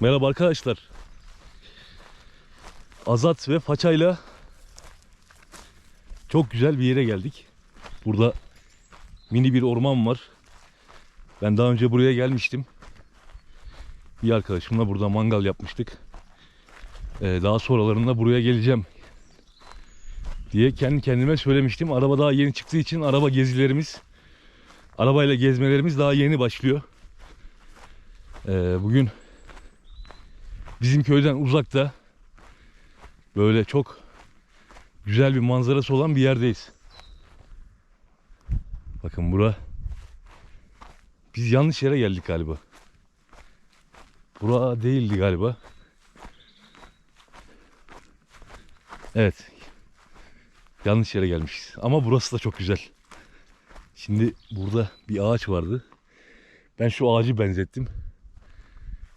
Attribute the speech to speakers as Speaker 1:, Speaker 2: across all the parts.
Speaker 1: Merhaba arkadaşlar. Azat ve Faça'yla çok güzel bir yere geldik. Burada mini bir orman var. Ben daha önce buraya gelmiştim. Bir arkadaşımla burada mangal yapmıştık. Ee, daha sonralarında buraya geleceğim diye kendi kendime söylemiştim. Araba daha yeni çıktığı için araba gezilerimiz, arabayla gezmelerimiz daha yeni başlıyor. Ee, bugün bizim köyden uzakta böyle çok güzel bir manzarası olan bir yerdeyiz. Bakın bura biz yanlış yere geldik galiba. Bura değildi galiba. Evet. Yanlış yere gelmişiz. Ama burası da çok güzel. Şimdi burada bir ağaç vardı. Ben şu ağacı benzettim.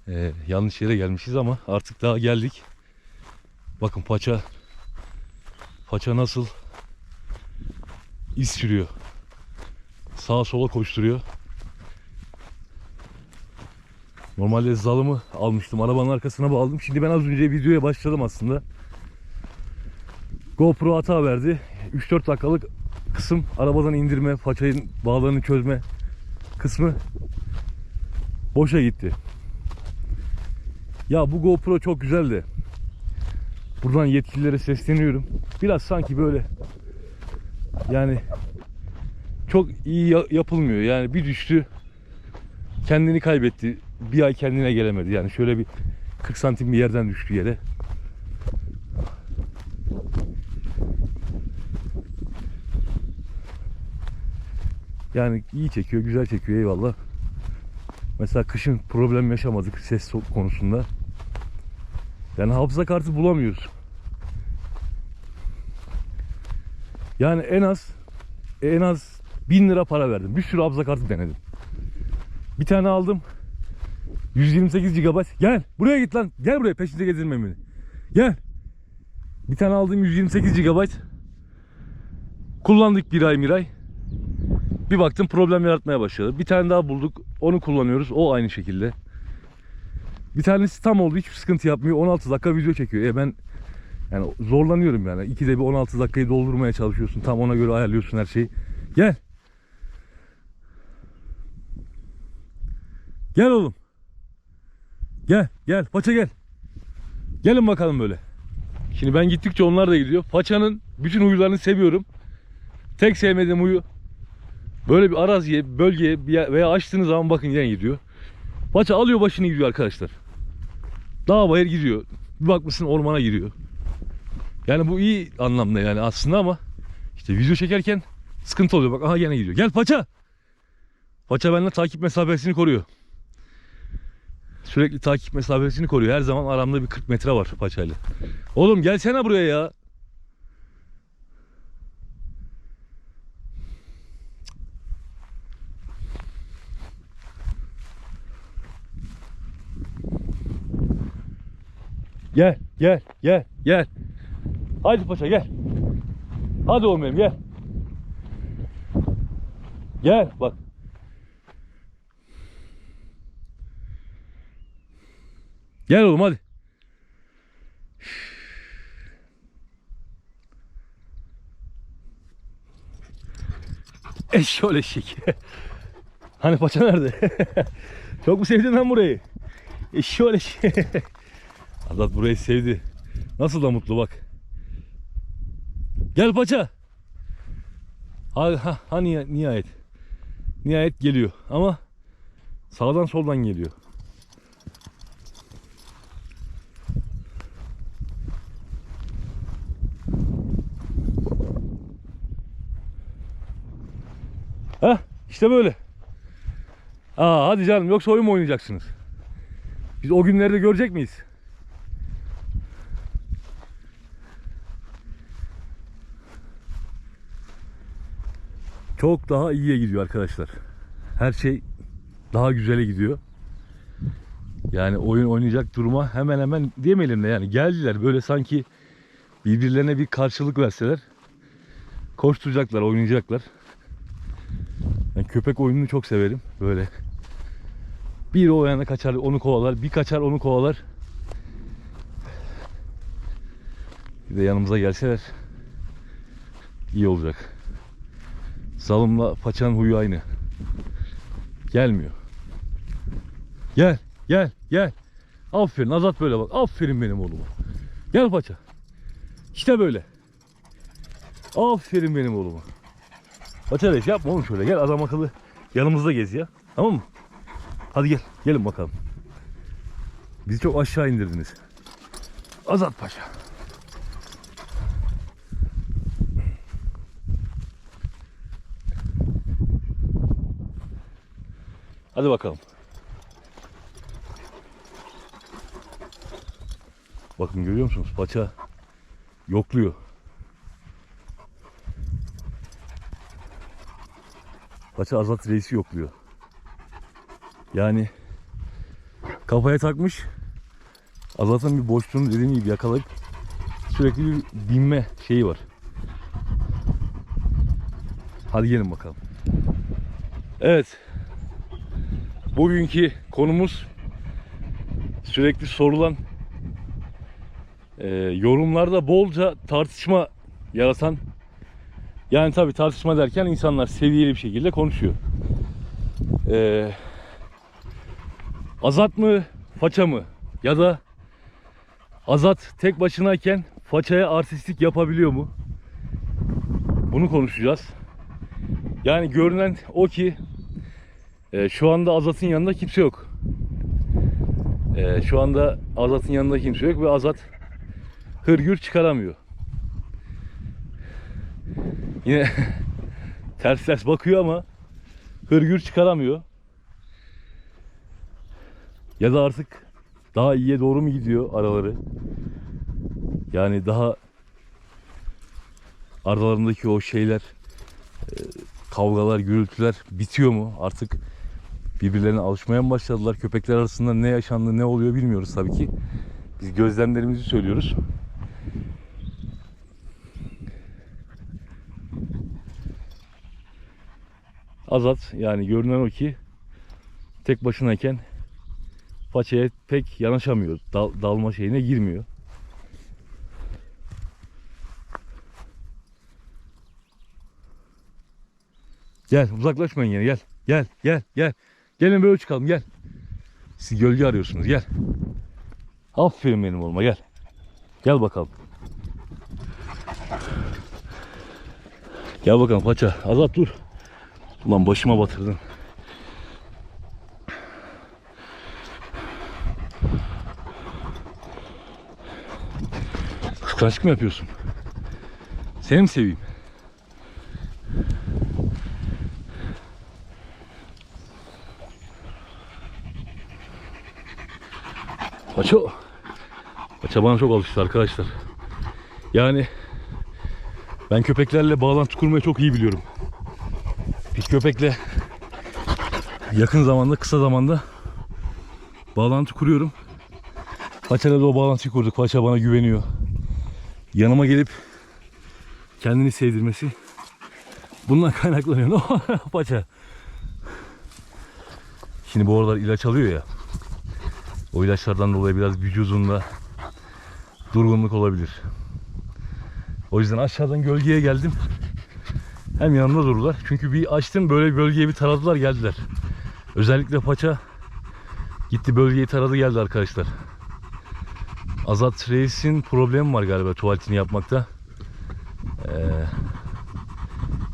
Speaker 1: Ee, yanlış yere gelmişiz ama artık daha geldik. Bakın paça paça nasıl iz sürüyor. Sağa sola koşturuyor. Normalde zalımı almıştım. Arabanın arkasına bağladım. Şimdi ben az önce videoya başladım aslında. GoPro hata verdi. 3-4 dakikalık kısım arabadan indirme, paçayın bağlarını çözme kısmı boşa gitti. Ya bu GoPro çok güzeldi. Buradan yetkililere sesleniyorum. Biraz sanki böyle yani çok iyi ya- yapılmıyor. Yani bir düştü kendini kaybetti. Bir ay kendine gelemedi. Yani şöyle bir 40 santim bir yerden düştü yere. Yani iyi çekiyor, güzel çekiyor eyvallah. Mesela kışın problem yaşamadık ses konusunda. Yani hafıza kartı bulamıyoruz. Yani en az en az 1000 lira para verdim. Bir sürü hafıza kartı denedim. Bir tane aldım. 128 GB. Gel buraya git lan. Gel buraya peşinde gezdirme beni. Gel. Bir tane aldım 128 GB. Kullandık bir ay bir ay. Bir baktım problem yaratmaya başladı. Bir tane daha bulduk. Onu kullanıyoruz. O aynı şekilde. Bir tanesi tam oldu. Hiçbir sıkıntı yapmıyor. 16 dakika video çekiyor. E ben yani zorlanıyorum yani. İkide bir 16 dakikayı doldurmaya çalışıyorsun. Tam ona göre ayarlıyorsun her şeyi. Gel. Gel oğlum. Gel gel paça gel. Gelin bakalım böyle. Şimdi ben gittikçe onlar da gidiyor. Paçanın bütün huylarını seviyorum. Tek sevmediğim huyu böyle bir araziye, bölgeye veya açtığınız zaman bakın yine gidiyor. Paça alıyor başını gidiyor arkadaşlar. Dağ bayır gidiyor. Bir bakmışsın ormana giriyor. Yani bu iyi anlamda yani aslında ama işte video çekerken sıkıntı oluyor. Bak aha gene gidiyor. Gel paça. Paça benimle takip mesafesini koruyor. Sürekli takip mesafesini koruyor. Her zaman aramda bir 40 metre var paçayla. Oğlum gelsene buraya ya. Gel, gel, gel, gel. Hadi paşa gel. Hadi oğlum benim gel. Gel bak. Gel oğlum hadi. Eşşoğlu eşek. hani paça nerede? Çok mu sevdin lan burayı? Eşşoğlu eşek. Azat burayı sevdi. Nasıl da mutlu bak. Gel paça. Ha, ha, ha niha- nihayet. Nihayet geliyor ama sağdan soldan geliyor. Ha işte böyle. Aa hadi canım yoksa oyun mu oynayacaksınız? Biz o günleri de görecek miyiz? Çok daha iyiye gidiyor arkadaşlar. Her şey daha güzele gidiyor. Yani oyun oynayacak duruma hemen hemen demeyelim de yani geldiler böyle sanki birbirlerine bir karşılık verseler koşturacaklar, oynayacaklar. Ben köpek oyununu çok severim. Böyle Bir o yana kaçar onu kovalar. Bir kaçar onu kovalar. Bir de yanımıza gelseler iyi olacak. Salımla paçanın huyu aynı. Gelmiyor. Gel, gel, gel. Aferin Azat böyle bak. Aferin benim oğluma. Gel paça. İşte böyle. Aferin benim oğluma. Paça reis yapma oğlum şöyle. Gel adam akıllı yanımızda gez ya. Tamam mı? Hadi gel. Gelin bakalım. Bizi çok aşağı indirdiniz. Azat Paşa. Hadi bakalım. Bakın görüyor musunuz? Paça yokluyor. Paça Azat Reis'i yokluyor. Yani kafaya takmış. Azat'ın bir boşluğunu dediğim gibi yakalayıp sürekli bir binme şeyi var. Hadi gelin bakalım. Evet. Bugünkü konumuz sürekli sorulan e, yorumlarda bolca tartışma yaratan yani tabi tartışma derken insanlar seviyeli bir şekilde konuşuyor. E, Azat mı, faça mı? Ya da Azat tek başınayken façaya artistlik yapabiliyor mu? Bunu konuşacağız. Yani görünen o ki e, şu anda Azat'ın yanında kimse yok. E, şu anda Azat'ın yanında kimse yok ve Azat hırgür çıkaramıyor. Yine ters ters bakıyor ama hırgür çıkaramıyor. Ya da artık daha iyiye doğru mu gidiyor araları? Yani daha aralarındaki o şeyler e, kavgalar, gürültüler bitiyor mu? Artık birbirlerine alışmaya mı başladılar? Köpekler arasında ne yaşandı, ne oluyor bilmiyoruz tabii ki. Biz gözlemlerimizi söylüyoruz. Azat yani görünen o ki tek başınayken paçaya pek yanaşamıyor. Dal- dalma şeyine girmiyor. Gel uzaklaşmayın yine gel. Gel gel gel. Gelin böyle çıkalım gel. Siz gölge arıyorsunuz gel. Aferin benim oğluma gel. Gel bakalım. Gel bakalım paça. Azat dur. Ulan başıma batırdın. Kıskançlık mı yapıyorsun? Seni mi seveyim? Paça Paça bana çok alıştı arkadaşlar. Yani ben köpeklerle bağlantı kurmayı çok iyi biliyorum. Bir köpekle yakın zamanda kısa zamanda bağlantı kuruyorum. Paça'yla da o bağlantıyı kurduk. Paça bana güveniyor. Yanıma gelip kendini sevdirmesi bundan kaynaklanıyor. Paça. Şimdi bu aralar ilaç alıyor ya. O ilaçlardan dolayı biraz vücudunda durgunluk olabilir. O yüzden aşağıdan gölgeye geldim. Hem yanımda durdular. Çünkü bir açtım böyle bölgeye bir taradılar geldiler. Özellikle paça gitti bölgeyi taradı geldi arkadaşlar. Azat Reis'in problemi var galiba tuvaletini yapmakta. Ee,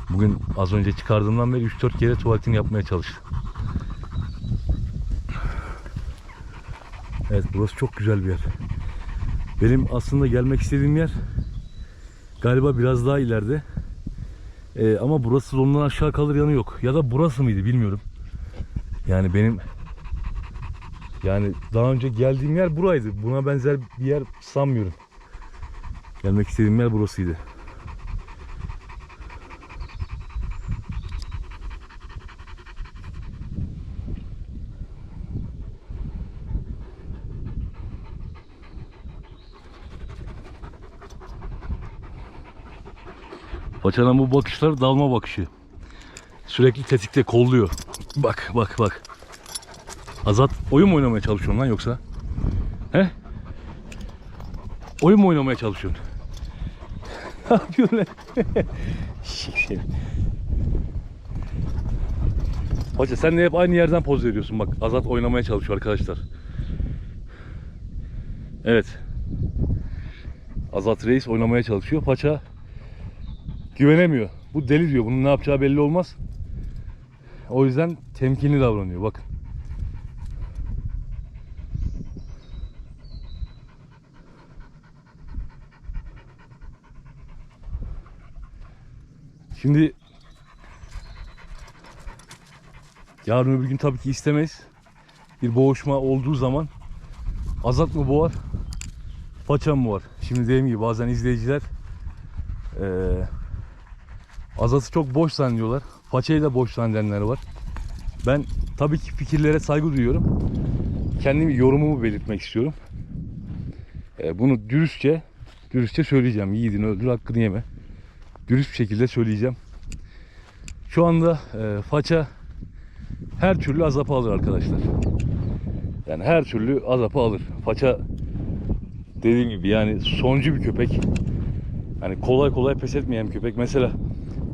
Speaker 1: bugün az önce çıkardığımdan beri 3-4 kere tuvaletini yapmaya çalıştı. Evet burası çok güzel bir yer. Benim aslında gelmek istediğim yer galiba biraz daha ileride. Ee, ama burası ondan aşağı kalır yanı yok. Ya da burası mıydı bilmiyorum. Yani benim yani daha önce geldiğim yer buraydı. Buna benzer bir yer sanmıyorum. Gelmek istediğim yer burasıydı. Paçanın bu bakışları dalma bakışı. Sürekli tetikte kolluyor. Bak bak bak. Azat oyun mu oynamaya çalışıyorsun lan yoksa? He? Oyun mu oynamaya çalışıyorsun? ne yapıyorsun lan? Seni. Hoca sen de hep aynı yerden poz veriyorsun bak. Azat oynamaya çalışıyor arkadaşlar. Evet. Azat Reis oynamaya çalışıyor. Paça güvenemiyor. Bu deli diyor. Bunun ne yapacağı belli olmaz. O yüzden temkinli davranıyor. Bakın. Şimdi yarın öbür gün tabii ki istemeyiz. Bir boğuşma olduğu zaman azat mı boğar, paça mı var? Şimdi dediğim gibi bazen izleyiciler eee azatı çok boş zannediyorlar. Paçayı da boş zannedenler var. Ben tabii ki fikirlere saygı duyuyorum. Kendim yorumumu belirtmek istiyorum. Eee, bunu dürüstçe dürüstçe söyleyeceğim. Yiğidin öldür hakkını yeme. Dürüst bir şekilde söyleyeceğim. Şu anda eee faça her türlü azapı alır arkadaşlar. Yani her türlü azapı alır. Faça dediğim gibi yani soncu bir köpek. Hani kolay kolay pes etmeyen bir köpek. Mesela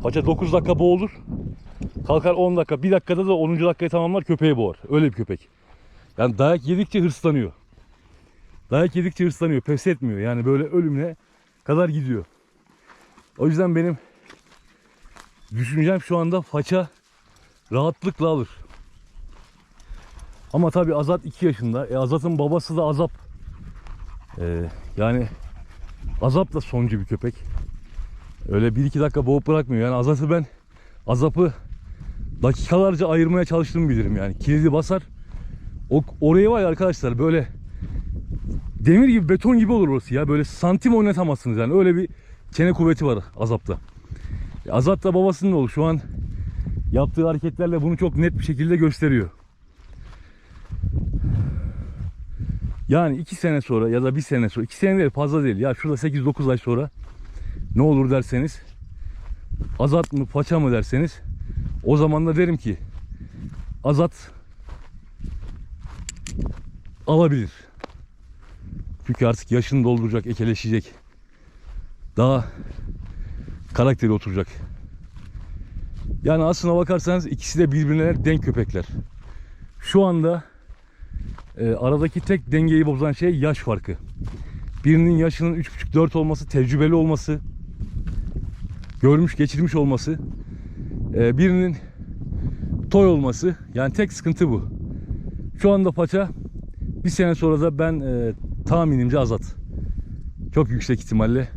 Speaker 1: faça 9 dakika boğulur. Kalkar 10 dakika. 1 dakikada da 10. dakikayı tamamlar köpeği boğar. Öyle bir köpek. Yani dayak yedikçe hırslanıyor. Dayak yedikçe hırslanıyor. Pes etmiyor. Yani böyle ölümüne kadar gidiyor. O yüzden benim düşüncem şu anda faça rahatlıkla alır. Ama tabi Azat 2 yaşında. E Azat'ın babası da Azap. Ee, yani Azap da soncu bir köpek. Öyle 1-2 dakika boğup bırakmıyor. Yani Azat'ı ben Azap'ı dakikalarca ayırmaya çalıştığımı bilirim yani. Kilidi basar. O, oraya var ya arkadaşlar böyle demir gibi beton gibi olur orası ya. Böyle santim oynatamazsınız yani. Öyle bir çene kuvveti var Azap'ta. E, Azat da babasının oğlu. Şu an yaptığı hareketlerle bunu çok net bir şekilde gösteriyor. Yani iki sene sonra ya da bir sene sonra, iki sene değil fazla değil. Ya şurada 8-9 ay sonra ne olur derseniz, azat mı paça mı derseniz, o zaman da derim ki azat alabilir. Çünkü artık yaşını dolduracak, ekeleşecek. Daha karakteri oturacak. Yani aslına bakarsanız ikisi de birbirine denk köpekler. Şu anda e, aradaki tek dengeyi bozan şey yaş farkı. Birinin yaşının 3,5-4 olması, tecrübeli olması, görmüş geçirmiş olması, e, birinin toy olması. Yani tek sıkıntı bu. Şu anda paça bir sene sonra da ben e, tahminimce azat. Çok yüksek ihtimalle.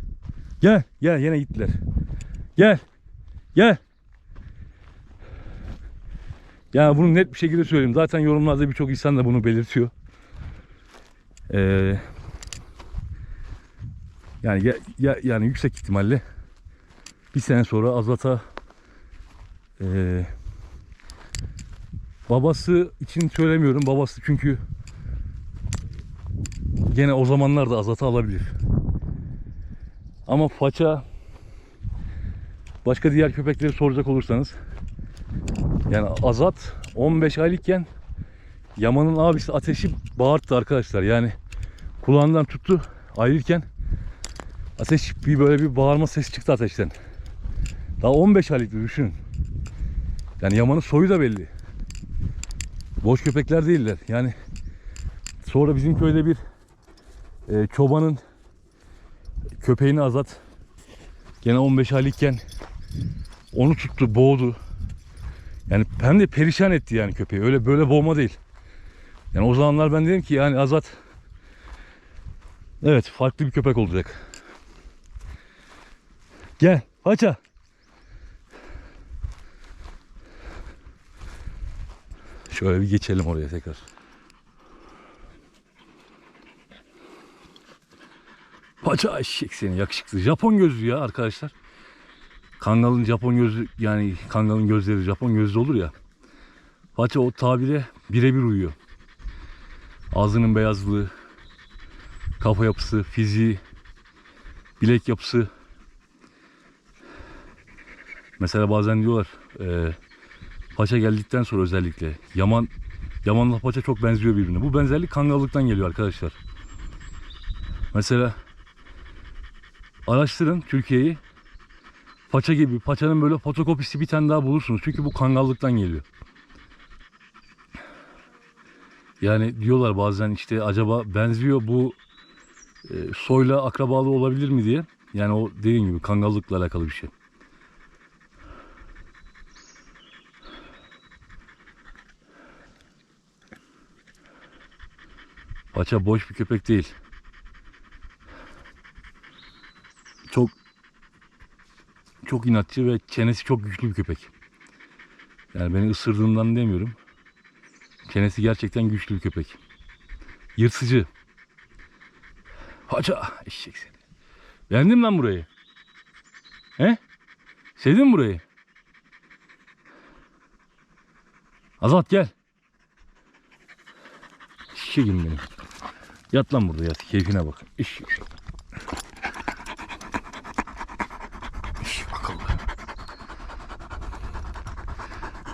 Speaker 1: Gel, gel yine gittiler. Gel, gel. Yani bunu net bir şekilde söyleyeyim. Zaten yorumlarda birçok insan da bunu belirtiyor. Ee, yani ya, ya- yani yüksek ihtimalle bir sene sonra Azat'a ee, babası için söylemiyorum. Babası çünkü gene o zamanlar da Azat'ı alabilir. Ama faça başka diğer köpekleri soracak olursanız yani Azat 15 aylıkken Yaman'ın abisi Ateş'i bağırttı arkadaşlar. Yani kulağından tuttu ayrılırken Ateş bir böyle bir bağırma sesi çıktı Ateş'ten. Daha 15 aylıktı düşünün. Yani Yaman'ın soyu da belli. Boş köpekler değiller. Yani sonra bizim köyde bir e, çobanın köpeğini Azat gene 15 aylıkken onu tuttu, boğdu. Yani hem de perişan etti yani köpeği. Öyle böyle boğma değil. Yani o zamanlar ben dedim ki yani Azat evet farklı bir köpek olacak. Gel paça. Şöyle bir geçelim oraya tekrar. Paça eşek seni yakışıklı. Japon gözlü ya arkadaşlar. Kangal'ın Japon gözlü yani Kangal'ın gözleri Japon gözlü olur ya. Paça o tabire birebir uyuyor. Ağzının beyazlığı, kafa yapısı, fiziği, bilek yapısı. Mesela bazen diyorlar e, Paça geldikten sonra özellikle Yaman Yaman'la paça çok benziyor birbirine. Bu benzerlik kangallıktan geliyor arkadaşlar. Mesela araştırın Türkiye'yi. Paça gibi, paçanın böyle fotokopisi bir tane daha bulursunuz. Çünkü bu kangallıktan geliyor. Yani diyorlar bazen işte acaba benziyor bu e, soyla akrabalığı olabilir mi diye. Yani o dediğim gibi kangallıkla alakalı bir şey. Paça boş bir köpek değil. Çok çok inatçı ve çenesi çok güçlü bir köpek. Yani beni ısırdığından demiyorum. Çenesi gerçekten güçlü bir köpek. Yırtıcı. Paça eşek seni. Beğendin lan burayı? He? Sevdin mi burayı? Azat gel. Şişegim benim. Yat lan burada yat. Keyfine bak. İş. İş akıllı.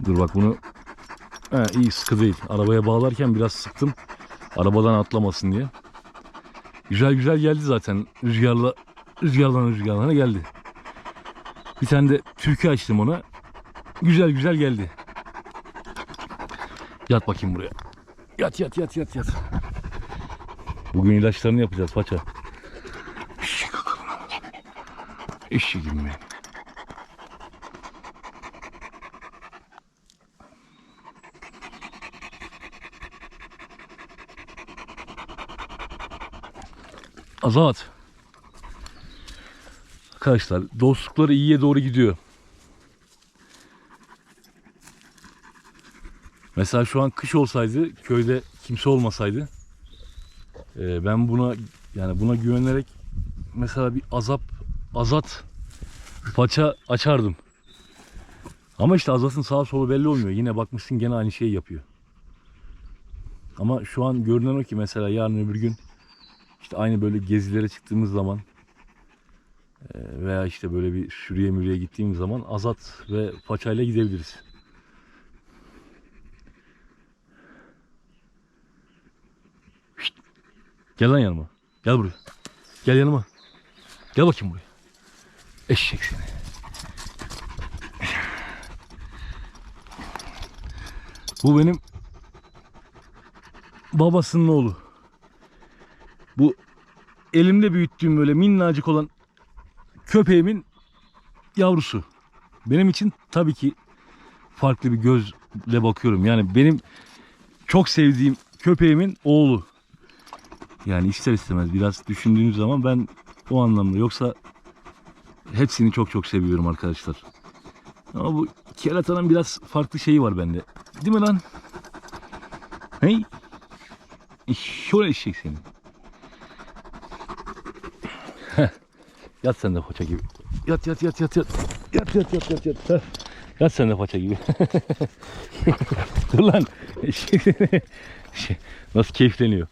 Speaker 1: Dur bak bunu He, iyi sıkı değil. Arabaya bağlarken biraz sıktım. Arabadan atlamasın diye. Güzel güzel geldi zaten. Rüzgarla rüzgardan rüzgarlarına geldi. Bir tane de türkü açtım ona. Güzel güzel geldi. Yat bakayım buraya. Yat yat yat yat yat. Bugün ilaçlarını yapacağız paça. İşi gibi? Azat. Arkadaşlar dostlukları iyiye doğru gidiyor. Mesela şu an kış olsaydı köyde kimse olmasaydı e, ben buna yani buna güvenerek mesela bir azap azat paça açardım. Ama işte azatın sağa solu belli olmuyor. Yine bakmışsın gene aynı şeyi yapıyor. Ama şu an görünen o ki mesela yarın öbür gün işte aynı böyle gezilere çıktığımız zaman e, veya işte böyle bir sürüye mürüye gittiğimiz zaman azat ve paçayla gidebiliriz. Gel lan yanıma. Gel buraya. Gel yanıma. Gel bakayım buraya. Eşek seni. Bu benim babasının oğlu. Bu elimde büyüttüğüm böyle minnacık olan köpeğimin yavrusu. Benim için tabii ki farklı bir gözle bakıyorum. Yani benim çok sevdiğim köpeğimin oğlu. Yani ister istemez biraz düşündüğünüz zaman ben o anlamda yoksa hepsini çok çok seviyorum arkadaşlar. Ama bu keratanın biraz farklı şeyi var bende. Değil mi lan? Hey? Şöyle eşek seni. Yat sen de paça gibi. Yat yat yat yat yat. Yat yat yat yat yat. Yat sen de paça gibi. Dur lan. Şey, Nasıl keyifleniyor.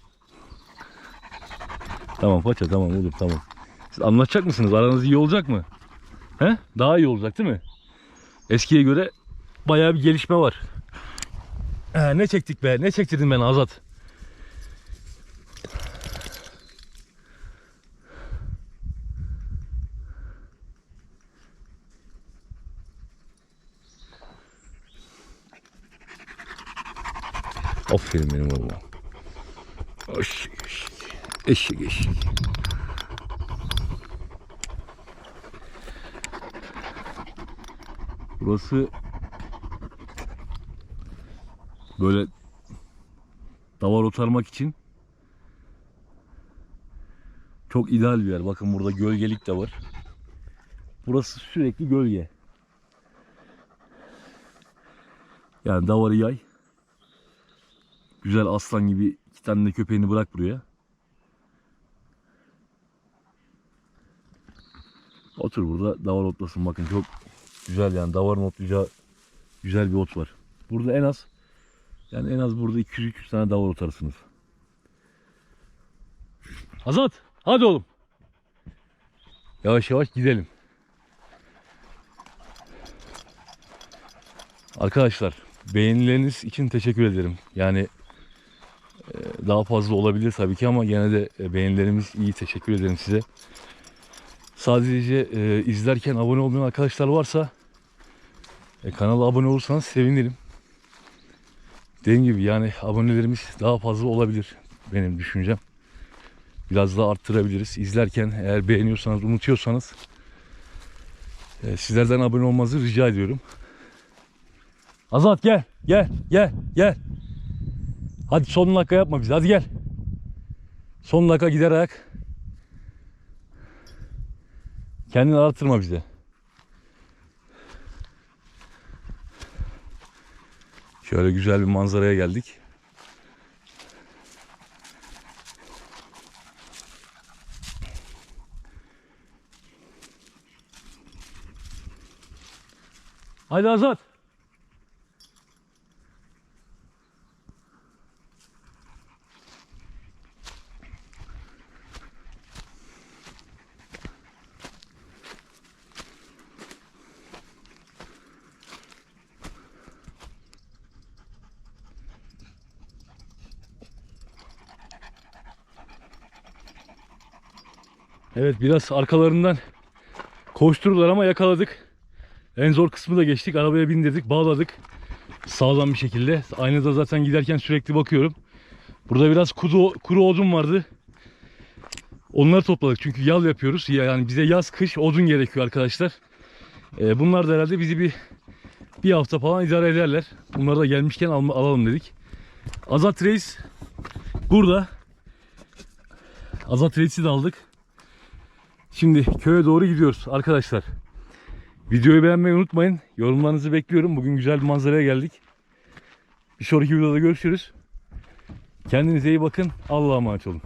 Speaker 1: Tamam paça tamam oğlum tamam. Siz anlaşacak mısınız? Aranız iyi olacak mı? He? Daha iyi olacak değil mi? Eskiye göre bayağı bir gelişme var. Ee, ne çektik be? Ne çektirdin ben Azat? Aferin benim oğlum. Eşek eşek. Eşek. Burası böyle davar otarmak için çok ideal bir yer. Bakın burada gölgelik de var. Burası sürekli gölge. Yani davarı yay. Güzel aslan gibi iki tane de köpeğini bırak buraya. Otur burada davar otlasın. Bakın çok güzel yani davarın otlayacağı güzel bir ot var. Burada en az yani en az burada 200-300 tane davar otarsınız. Azat hadi oğlum. Yavaş yavaş gidelim. Arkadaşlar beğenileriniz için teşekkür ederim. Yani e, daha fazla olabilir tabii ki ama gene de e, beğenilerimiz iyi. Teşekkür ederim size. Sadece e, izlerken abone olmayan arkadaşlar varsa e, kanala abone olursanız sevinirim. Dediğim gibi yani abonelerimiz daha fazla olabilir benim düşüncem. Biraz daha arttırabiliriz. İzlerken eğer beğeniyorsanız, unutuyorsanız e, sizlerden abone olmanızı rica ediyorum. Azat gel, gel, gel, gel. Hadi son dakika yapma bizi. Hadi gel. Son dakika gider ayak. Kendini arattırma bize. Şöyle güzel bir manzaraya geldik. Haydi Azat. Evet biraz arkalarından koşturdular ama yakaladık. En zor kısmı da geçtik. Arabaya bindirdik, bağladık. Sağlam bir şekilde. Aynada zaten giderken sürekli bakıyorum. Burada biraz kuru, kuru odun vardı. Onları topladık çünkü yal yapıyoruz. Yani bize yaz kış odun gerekiyor arkadaşlar. Ee, bunlar da herhalde bizi bir bir hafta falan idare ederler. Bunları da gelmişken al- alalım dedik. Azat Reis burada. Azat Reis'i de aldık. Şimdi köye doğru gidiyoruz arkadaşlar. Videoyu beğenmeyi unutmayın. Yorumlarınızı bekliyorum. Bugün güzel bir manzaraya geldik. Bir sonraki videoda görüşürüz. Kendinize iyi bakın. Allah'a emanet olun.